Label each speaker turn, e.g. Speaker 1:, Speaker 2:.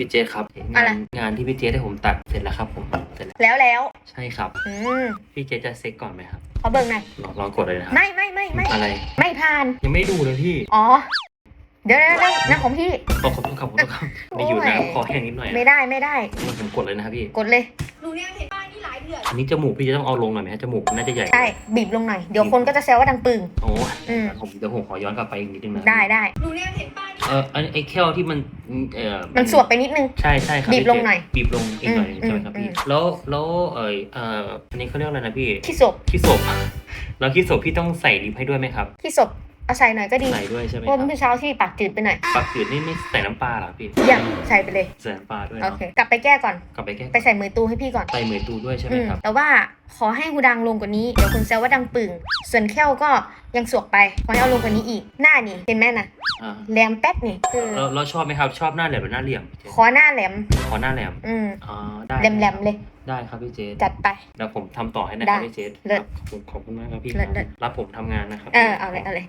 Speaker 1: พี่เจครับ
Speaker 2: อะไร
Speaker 1: งานงานที่พี่เจให้ผมตัดเสร็จแล้วครับผมเสร็จแล้ว
Speaker 2: แล้วแล้ว
Speaker 1: ใช่ครับ
Speaker 2: อืม
Speaker 1: พี่เจจะเซ็กก่อนไหมครับ
Speaker 2: ขอเบิ่งหน่อย
Speaker 1: ลองลองกดเลยนะครับ
Speaker 2: ไม่ไม่ไม่ไม่
Speaker 1: อะไร
Speaker 2: ไม่ผ่าน
Speaker 1: ยังไม่ดูเลยพี่
Speaker 2: อ๋อ เดี๋ยวเดี๋ยวเดี๋ยวนะของพี่
Speaker 1: ขอขอบคุณครับขอบคุณครับไม่อยู่นะครับคอแห้งนิดหน่อย
Speaker 2: ไม่ได้ไม่ได้
Speaker 1: มันผมกดเลยนะครับพี่
Speaker 2: กดเลย
Speaker 3: หนูเนี่ยเห็นป้ายนี่หลายเดือน
Speaker 1: อันนี้จมูกพี่จะต้องเอาลงหน่อยไหมฮะจมูกน่าจะใหญ่
Speaker 2: ใช่บีบลงหน่อย เดี๋ยวคนก็จะแซวว่าดังปึง
Speaker 1: โอ้
Speaker 2: อืม
Speaker 1: ผมเดี๋ยวผมขอย้อนกลับไปอีกนิดนึงนะ
Speaker 2: ได้ได้
Speaker 3: หนูเนี่ยเห็นป้ายนี่
Speaker 1: เอออันไอ้แค่วที่มัน เออ
Speaker 2: มันสวบไปนิดนึง
Speaker 1: ใช่ใช่ครับ
Speaker 2: บีบ
Speaker 1: พี่
Speaker 2: ลงหน่อย
Speaker 1: บีบลงอีกหน่อย
Speaker 2: อืม
Speaker 1: ใช่ไหมครับพี่
Speaker 2: อืม
Speaker 1: แล้วแล้วเออเอออันนี้เขาเรียกอะไรนะพี่
Speaker 2: ขี้ศพ
Speaker 1: ขี้ศพแล้วขี้ศพพี่ต้องใส่ลิปให้ด้วยไหมครับ
Speaker 2: ขี้ศพเอาใส่หน่อยก็ดี
Speaker 1: ใส่ด้วยใช่ไหม
Speaker 2: เพ
Speaker 1: ครั
Speaker 2: ราะ
Speaker 1: บ
Speaker 2: เมื่อเช้าที่ปากจืดไปหน่อย
Speaker 1: ปักจืดนี่ไม่ใส่น้ำปลาเหรอพี่
Speaker 2: ยังใส่ไปเลย
Speaker 1: ใส่น้ำปลาด้วย
Speaker 2: โอ
Speaker 1: เนาะ
Speaker 2: เคกลับไปแก้ก่อน
Speaker 1: กลับไปแก้
Speaker 2: ไปใส่มือตู้ให้พี่ก่อน
Speaker 1: ใส่เหมือตูด้วยใช่ไหม
Speaker 2: อืม
Speaker 1: ครับ
Speaker 2: แต่ว่าขอให้หูดังลงกว่านี้เดี๋ยวคุณแซวว่าดังปึ่งส่วนแค้วก็ยังสวกไปขอให้เอาลงกว่านี้อีกหน้านี่เห็นไหมน่ะ
Speaker 1: อ่า
Speaker 2: แหลมแป๊ดนี่เออ
Speaker 1: เราเราชอบไหมครับ ชอบหน้าแหลมหรือหน้าเหลี่ยม
Speaker 2: ขอหน้าแหลม
Speaker 1: ขอหน้าแหลม
Speaker 2: อืม
Speaker 1: อ๋อได้
Speaker 2: แหลมๆเลย
Speaker 1: ได้ครับพี่เจ
Speaker 2: จัดไป
Speaker 1: เดี๋ยวผมทำต่อให้นะครับ
Speaker 2: ได้
Speaker 1: พี่เจ
Speaker 2: เลิศ
Speaker 1: ครับขอบคุณขอบคุณมากครับพี่
Speaker 2: เลิศเลิศ
Speaker 1: รับผมทำงานนะครับ
Speaker 2: เออเอาเลยเอาเลย